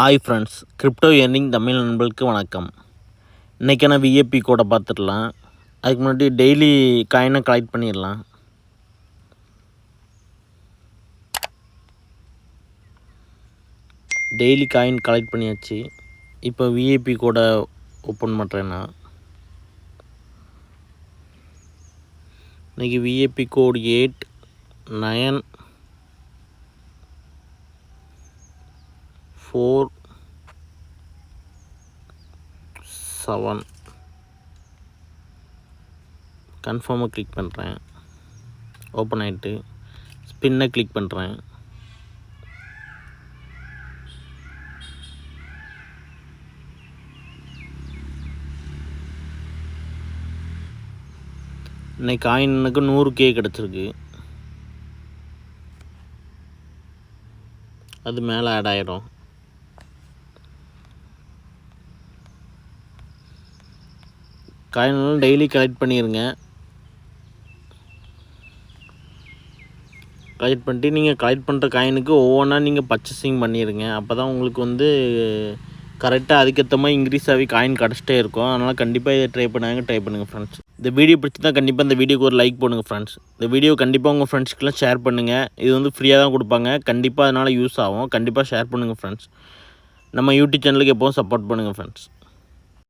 Hi friends crypto earning Tamil நண்பர்களுக்கு வணக்கம். இன்றைக்கான விஏபி கோடை பார்த்துடலாம். அதுக்கு முன்னாடி டெய்லி காயினை கலெக்ட் பண்ணிடலாம். டெய்லி காயின் கலெக்ட் பண்ணியாச்சு. இப்போ விஏபி கோடை ஓப்பன் பண்ணுறேன்னா இன்றைக்கி VAP code eight nine four seven கன்ஃபார்மாக கிளிக் பண்ணுறேன் ஓப்பன் ஆகிட்டு ஸ்பின்னை கிளிக் பண்ணுறேன் இன்னைக்கு காயினுக்கு நூறு கே கிடச்சிருக்கு. அது மேலே ஆட் ஆகிடும் காயினெல்லாம் டெய்லி கலெக்ட் பண்ணிடுங்க கலெக்ட் பண்ணிட்டு நீங்கள் கலெக்ட் பண்ணுற காயினுக்கு ஒவ்வொன்றா நீங்கள் பர்ச்சேசிங் பண்ணிடுங்க அப்போ தான் உங்களுக்கு வந்து கரெக்டாக அதுக்கேற்ற மாதிரி இன்க்ரீஸ் ஆகி காயின் கிடச்சிட்டே இருக்கும். அதனால் கண்டிப்பாக இதை ட்ரை பண்ணாங்க ட்ரை பண்ணுங்கள் ஃப்ரெண்ட்ஸ் இந்த வீடியோ பிடிச்சிருந்தா கண்டிப்பாக இந்த வீடியோக்கு ஒரு லைக் பண்ணுங்கள் ஃப்ரெண்ட்ஸ் இந்த வீடியோ கண்டிப்பாக உங்கள் ஃப்ரெண்ட்ஸ்க்கெலாம் ஷேர் பண்ணுங்கள் இது வந்து ஃப்ரீயாக தான் கொடுப்பாங்க. கண்டிப்பாக அதனால் யூஸ் ஆகும். கண்டிப்பாக ஷேர் பண்ணுங்கள் ஃப்ரெண்ட்ஸ் நம்ம யூடியூப் சேனலுக்கு எப்போவும் சப்போர்ட் பண்ணுங்கள் ஃப்ரெண்ட்ஸ்